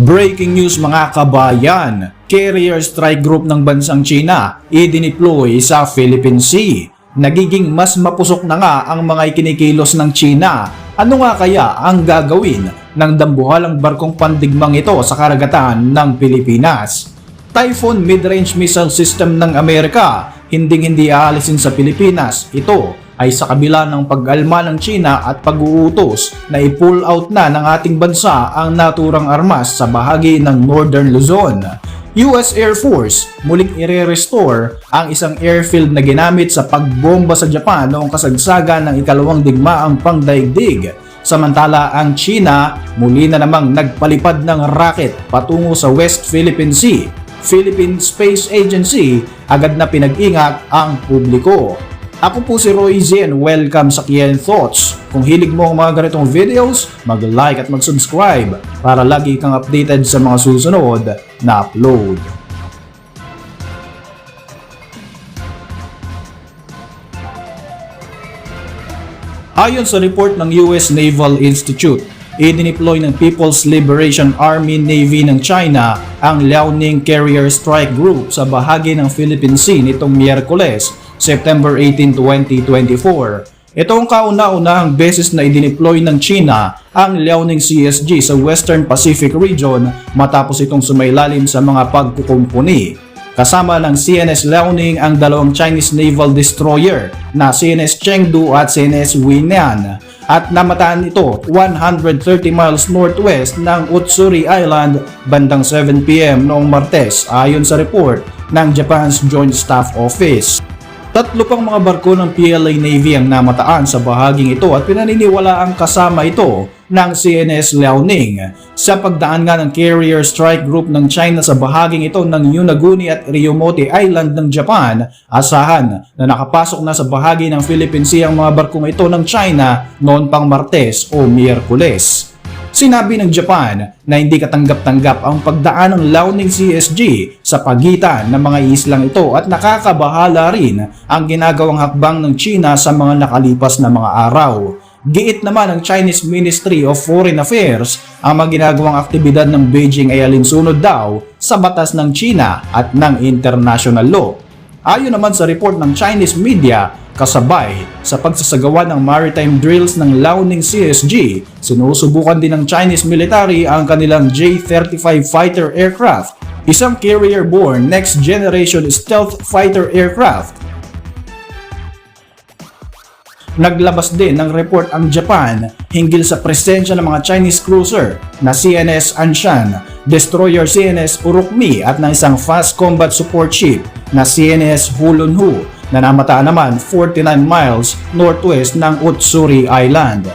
Breaking news mga kabayan, carrier strike group ng bansang China idineploy sa Philippine Sea. Nagiging mas mapusok na nga ang mga ikinikilos ng China. Ano nga kaya ang gagawin ng dambuhalang barkong pandigmang ito sa karagatan ng Pilipinas? Typhoon Mid-Range Missile System ng Amerika hinding-hindi aalisin sa Pilipinas. Ito ay sa kabila ng pag-alma ng China at pag-uutos na i-pull out na ng ating bansa ang naturang armas sa bahagi ng Northern Luzon. US Air Force muling ire-restore ang isang airfield na ginamit sa pagbomba sa Japan noong kasagsagan ng ikalawang digmaang pangdaigdig. Samantala ang China muli na namang nagpalipad ng rocket patungo sa West Philippine Sea. Philippine Space Agency agad na pinag-ingat ang publiko. Ako po si Roy Z welcome sa Kian Thoughts. Kung hilig mo ang mga ganitong videos, mag-like at mag-subscribe para lagi kang updated sa mga susunod na upload. Ayon sa report ng US Naval Institute, idineploy ng People's Liberation Army Navy ng China ang Liaoning Carrier Strike Group sa bahagi ng Philippine Sea nitong Miyerkules, September 18, 2024. Ito ang kauna-unahang beses na idineploy ng China ang Liaoning CSG sa Western Pacific region matapos itong sumailalim sa mga pagkukumpuni. Kasama ng CNS Liaoning ang dalawang Chinese naval destroyer na CNS Chengdu at CNS Weinan at namataan ito 130 miles northwest ng Utsuri Island bandang 7pm noong Martes ayon sa report ng Japan's Joint Staff Office. Tatlo pang mga barko ng PLA Navy ang namataan sa bahaging ito at pinaniniwala ang kasama ito ng CNS Liaoning. Sa pagdaan nga ng Carrier Strike Group ng China sa bahaging ito ng Yonaguni at Ryomoti Island ng Japan, asahan na nakapasok na sa bahagi ng Philippine Sea ang mga barkong ito ng China noon pang Martes o Miyerkules. Sinabi ng Japan na hindi katanggap-tanggap ang pagdaan ng Liaoning CSG sa pagitan ng mga islang ito at nakakabahala rin ang ginagawang hakbang ng China sa mga nakalipas na mga araw. Giit naman ng Chinese Ministry of Foreign Affairs ang mga ginagawang aktibidad ng Beijing ay alinsunod daw sa batas ng China at ng international law. Ayon naman sa report ng Chinese media, kasabay sa pagsasagawa ng maritime drills ng Liaoning CSG, sinusubukan din ng Chinese military ang kanilang J-35 fighter aircraft, isang carrier-borne next-generation stealth fighter aircraft. Naglabas din ng report ang Japan hinggil sa presensya ng mga Chinese cruiser na CNS Anshan, destroyer CNS Urukmi at ng isang fast combat support ship na CNS Hulunhu na namataan naman 49 miles northwest ng Utsuri Island.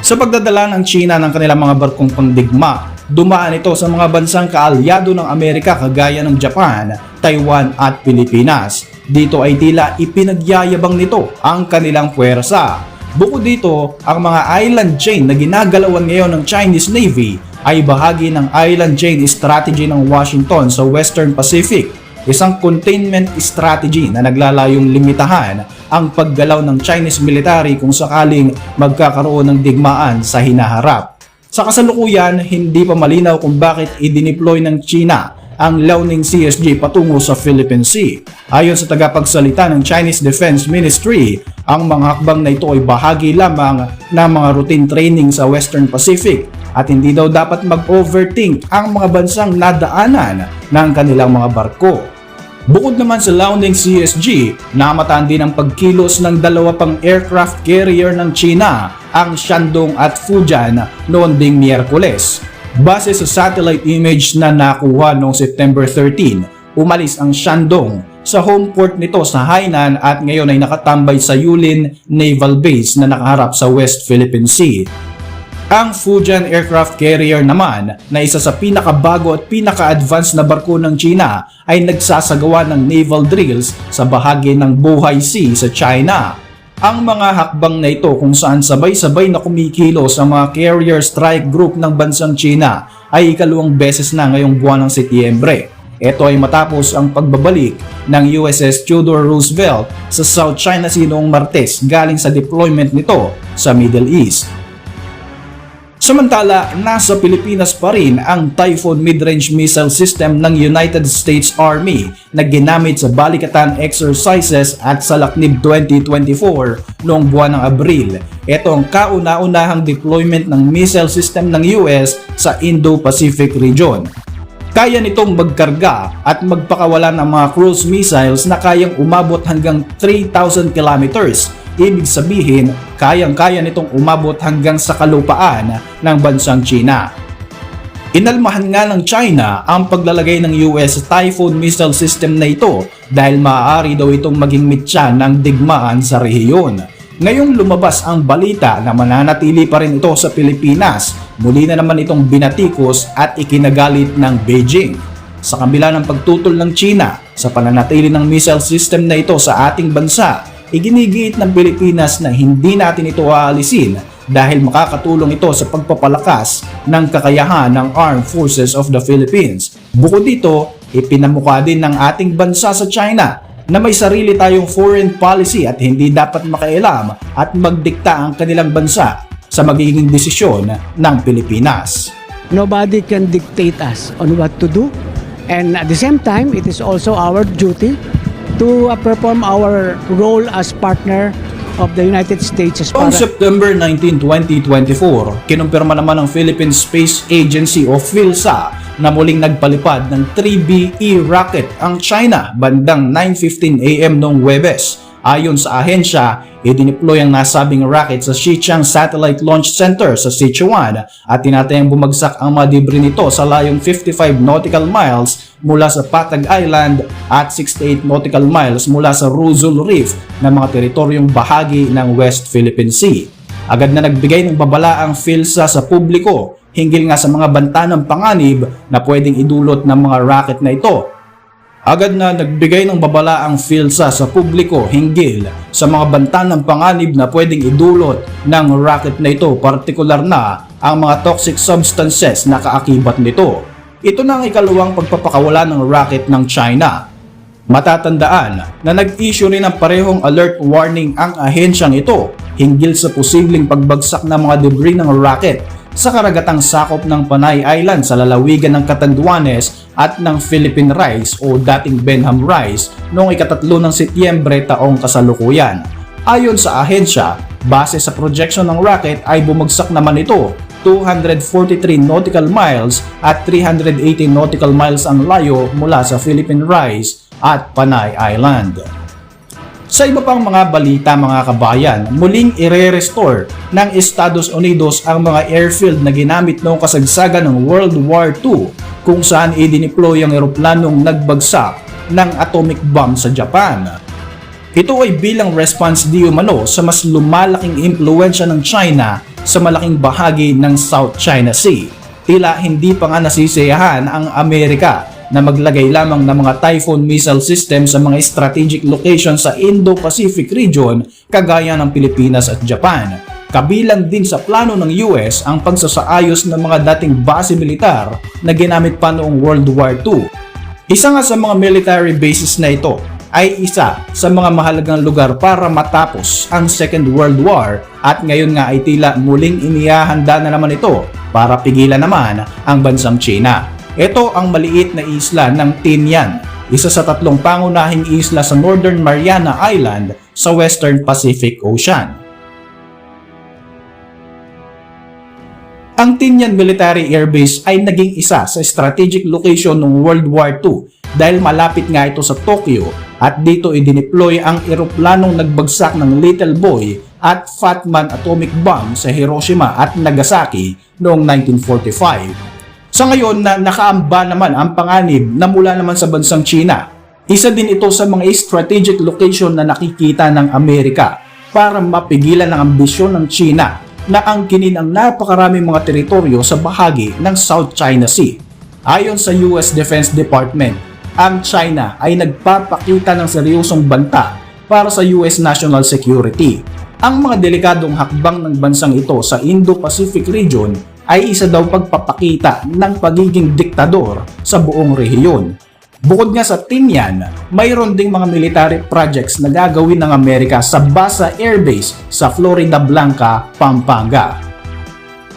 Sa pagdadala ng China ng kanilang mga barkong pandigma, dumaan ito sa mga bansang kaalyado ng Amerika kagaya ng Japan, Taiwan at Pilipinas. Dito ay tila ipinagyayabang nito ang kanilang puwersa. Bukod dito, ang mga island chain na ginagalawan ngayon ng Chinese Navy ay bahagi ng island chain strategy ng Washington sa Western Pacific, isang containment strategy na naglalayong limitahan ang paggalaw ng Chinese military kung sakaling magkakaroon ng digmaan sa hinaharap. Sa kasalukuyan, hindi pa malinaw kung bakit idineploy ng China ang Liaoning CSG patungo sa Philippine Sea. Ayon sa tagapagsalita ng Chinese Defense Ministry, ang mga hakbang na ito ay bahagi lamang ng mga routine training sa Western Pacific at hindi daw dapat mag-overthink ang mga bansang nadaanan ng kanilang mga barko. Bukod naman sa Liaoning CSG, namataan din ang pagkilos ng dalawa pang aircraft carrier ng China, ang Shandong at Fujian noon ding Miyerkules. Base sa satellite image na nakuha noong September 13, umalis ang Shandong sa home port nito sa Hainan at ngayon ay nakatambay sa Yulin Naval Base na nakaharap sa West Philippine Sea. Ang Fujian aircraft carrier naman na isa sa pinakabago at pinaka-advanced na barko ng China ay nagsasagawa ng naval drills sa bahagi ng Bohai Sea sa China. Ang mga hakbang na ito kung saan sabay-sabay na kumikilos ang mga carrier strike group ng bansang China ay ikalawang beses na ngayong buwan ng Setyembre. Ito ay matapos ang pagbabalik ng USS Theodore Roosevelt sa South China Sea noong Martes galing sa deployment nito sa Middle East. Samantala, nasa Pilipinas pa rin ang Typhoon Mid-Range Missile System ng United States Army na ginamit sa balikatan exercises at sa Laknib 2024 noong buwan ng Abril. Ito ang kauna-unahang deployment ng missile system ng US sa Indo-Pacific region. Kaya nitong magkarga at magpakawala ng mga cruise missiles na kayang umabot hanggang 3,000 kilometers. Ibig sabihin, kayang-kaya nitong umabot hanggang sa kalupaan ng bansang China. Inalmahan nga ng China ang paglalagay ng US Typhoon missile system na ito dahil maaari daw itong maging mitya ng digmaan sa rehiyon. Ngayong lumabas ang balita na mananatili pa rin ito sa Pilipinas, muli na naman itong binatikos at ikinagalit ng Beijing. Sa kabila ng pagtutol ng China sa pananatili ng missile system na ito sa ating bansa, iginigiit ng Pilipinas na hindi natin ito aalisin dahil makakatulong ito sa pagpapalakas ng kakayahan ng Armed Forces of the Philippines. Bukod dito, ipinamukha din ng ating bansa sa China na may sarili tayong foreign policy at hindi dapat makailam at magdikta ang kanilang bansa sa magiging desisyon ng Pilipinas. Nobody can dictate us on what to do. And at the same time, it is also our duty to uh, perform our role as partner of the United States as para September 19, 2024, kinumpirma naman ng Philippine Space Agency o PhilSA na muling nagpalipad ng 3BE rocket ang China bandang 9.15 AM noong Webes. Ayon sa ahensya, idineploy ang nasabing rocket sa Xichang Satellite Launch Center sa Sichuan at tinatayang bumagsak ang mga debris nito sa layong 55 nautical miles mula sa Patag Island at 68 nautical miles mula sa Ruzul Reef na mga teritoryong bahagi ng West Philippine Sea. Agad na nagbigay ng babala ang PhilSA sa publiko hinggil nga sa mga banta ng panganib na pwedeng idulot ng mga rocket na ito Agad na nagbigay ng babala ang PhilSA sa publiko hinggil sa mga banta ng panganib na pwedeng idulot ng rocket na ito, partikular na ang mga toxic substances na kaakibat nito. Ito na ang ikalawang pagpapakawala ng rocket ng China. Matatandaan na nag-issue rin ng parehong alert warning ang ahensyang ito hinggil sa posibleng pagbagsak ng mga debris ng rocket sa karagatang sakop ng Panay Island sa lalawigan ng Catanduanes at ng Philippine Rice o dating Benham Rice noong ikatatlo ng Setyembre taong kasalukuyan. Ayon sa ahensya, base sa projection ng rocket ay bumagsak naman ito 243 nautical miles at 380 nautical miles ang layo mula sa Philippine Rice at Panay Island. Sa iba pang mga balita mga kabayan, muling ire-restore ng Estados Unidos ang mga airfield na ginamit noong kasagsagan ng World War II kung saan idineploy ang eroplanong nagbagsak ng atomic bomb sa Japan. Ito ay bilang response di umano sa mas lumalaking impluensya ng China sa malaking bahagi ng South China Sea. Tila hindi pa nga nasisiyahan ang Amerika na maglagay lamang ng mga Typhoon missile system sa mga strategic location sa Indo-Pacific region kagaya ng Pilipinas at Japan. Kabilang din sa plano ng US ang pagsasaayos ng mga dating base militar na ginamit pa noong World War II. Isa nga sa mga military bases na ito ay isa sa mga mahalagang lugar para matapos ang Second World War at ngayon nga ay tila muling inihahanda na naman ito para pigilan naman ang bansang China. Ito ang maliit na isla ng Tinian, isa sa tatlong pangunahing isla sa Northern Mariana Island sa Western Pacific Ocean. Ang Tinian Military Air Base ay naging isa sa strategic location ng World War II dahil malapit nga ito sa Tokyo at dito idineploy ang eroplanong nagbagsak ng Little Boy at Fat Man atomic bomb sa Hiroshima at Nagasaki noong 1945. Sa ngayon na nakaamba naman ang panganib na mula naman sa bansang China, isa din ito sa mga strategic location na nakikita ng Amerika para mapigilan ang ambisyon ng China na angkinin ang napakaraming mga teritoryo sa bahagi ng South China Sea. Ayon sa US Defense Department, ang China ay nagpapakita ng seryosong banta para sa US national security. Ang mga delikadong hakbang ng bansang ito sa Indo-Pacific region ay isa daw pagpapakita ng pagiging diktador sa buong rehiyon. Bukod nga sa Tinian, mayroon ding mga military projects na gagawin ng Amerika sa Basa Air Base sa Florida Blanca, Pampanga.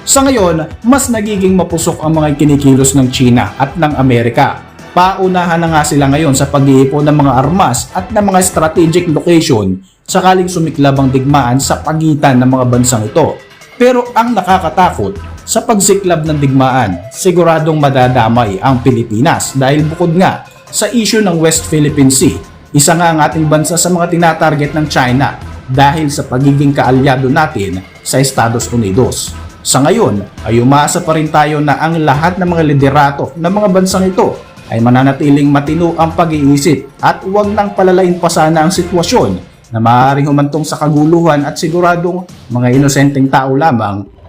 Sa ngayon, mas nagiging mapusok ang mga kinikilos ng China at ng Amerika. Paunahan na nga sila ngayon sa pag-iipon ng mga armas at ng mga strategic location sakaling sumiklab ang digmaan sa pagitan ng mga bansang ito. Pero ang nakakatakot, sa pagsiklab ng digmaan, siguradong madadamay ang Pilipinas dahil bukod nga sa issue ng West Philippine Sea, isa nga ang ating bansa sa mga tinatarget ng China dahil sa pagiging kaalyado natin sa Estados Unidos. Sa ngayon ay umaasa pa rin tayo na ang lahat ng mga liderato ng mga bansang ito ay mananatiling matino ang pag-iisip at huwag nang palalain pa sana ang sitwasyon na maaaring humantong sa kaguluhan at siguradong mga inosenteng tao lamang